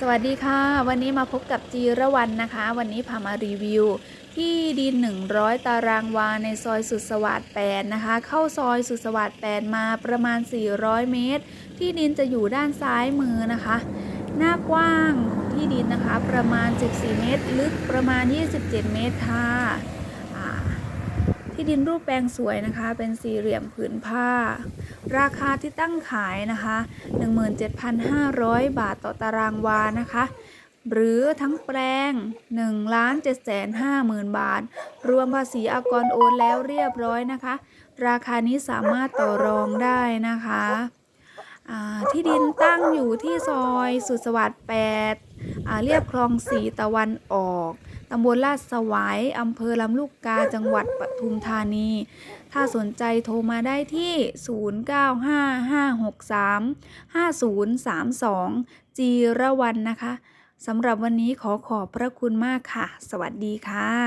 สวัสดีค่ะ วันนี้มาพบกับจีระวันนะคะ วันนี้พามารีวิว ที่ดิน 100 ตารางวาในซอยสุดสวัสด์8นะคะ เข้าซอยสุดสวัสด์8มาประมาณ 400 เมตร ที่ดินจะอยู่ด้านซ้ายมือนะคะ หน้ากว้างของที่ดินนะคะ ประมาณ 14 เมตร ลึกประมาณ 27 เมตรค่ะ ที่ดินรูปแปลงสวยนะคะ เป็นสี่เหลี่ยมผืนผ้า ราคาที่ตั้งขายนะคะ 17,500 บาทต่อตารางวานะคะ หรือทั้งแปลง1ล้าน7 5 0 0 0 0 บาท รวมภาษีอากรโอนแล้วเรียบร้อยนะคะ ราคานี้สามารถต่อรองได้นะคะที่ดินตั้งอยู่ที่ซอยสุสวัสดิ์8เรียบคลองสีตะวันออก ตำบลลาดสวายอำเภอลำลูกกาจังหวัดปทุมธานี ถ้าสนใจโทรมาได้ที่ 0955635032 จีระวันนะคะสำหรับวันนี้ขอขอบพระคุณมากค่ะ สวัสดีค่ะ